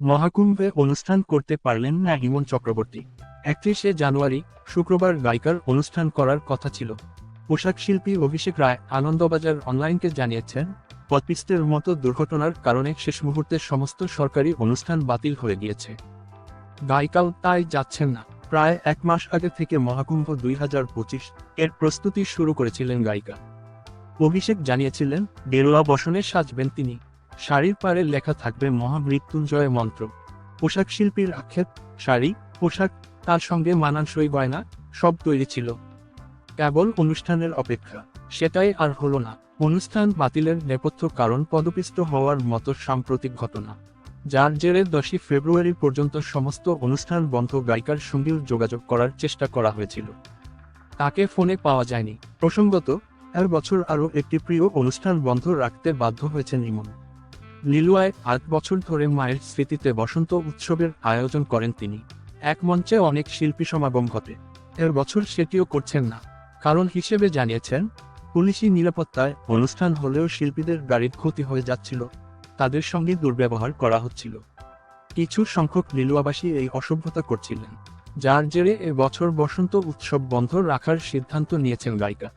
মহাকুম্ভে অনুষ্ঠান করতে পারলেন না ইমন চক্রবর্তী। একত্রিশে জানুয়ারি, শুক্রবার গায়িকার অনুষ্ঠান করার কথা ছিল। পোশাক শিল্পী অভিষেক রায় আনন্দবাজার অনলাইনকে জানিয়েছেন পদপিস্টের মতো দুর্ঘটনার কারণে শেষ মুহূর্তে সমস্ত সরকারি অনুষ্ঠান বাতিল হয়ে গিয়েছে। গায়িকাও তাই যাচ্ছেন না। প্রায় এক মাস আগে থেকে মহাকুম্ভ দুই হাজার পঁচিশ এর প্রস্তুতি শুরু করেছিলেন গায়িকা। অভিষেক জানিয়েছিলেন গেরুয়া বসনে সাজবেন তিনি। শাড়ির পাড়ে লেখা থাকবে মহামৃত্যুঞ্জয় মন্ত্র। পোশাক শিল্পীর আক্ষেপ, শাড়ি, পোশাক, তার সঙ্গে মানানসই গয়না, সব তৈরি ছিল। কেবল অনুষ্ঠানের অপেক্ষা, সেটাই আর হলো না। অনুষ্ঠান বাতিলের নেপথ্য কারণ পদপিষ্ট হওয়ার মতো সাম্প্রতিক ঘটনা। যার জেরে দশই ফেব্রুয়ারি পর্যন্ত সমস্ত অনুষ্ঠান বন্ধ গায়িকার সঙ্গেও যোগাযোগ করার চেষ্টা করা হয়েছিল। তাকে ফোনে পাওয়া যায়নি। প্রসঙ্গত, এর বছর আরও একটি প্রিয় অনুষ্ঠান বন্ধ রাখতে বাধ্য হয়েছেন ইমন। লিলুয়ায় আট বছর ধরে মায়ের স্মৃতিতে বসন্ত উৎসবের আয়োজন করেন তিনি। এক মঞ্চে অনেক শিল্পী সমাগম ঘটে। এর বছর সেটিও করছেন না। কারণ হিসেবে জানিয়েছেন, পুলিশি নিরাপত্তায় অনুষ্ঠান হলেও শিল্পীদের গাড়ির ক্ষতি হয়ে যাচ্ছিল। তাদের সঙ্গে দুর্ব্যবহার করা হচ্ছিল। কিছু সংখ্যক লিলুয়াবাসী এই অসভ্যতা করছিলেন। যার জেরে এ বছর বসন্ত উৎসব বন্ধ রাখার সিদ্ধান্ত নিয়েছেন গায়িকা।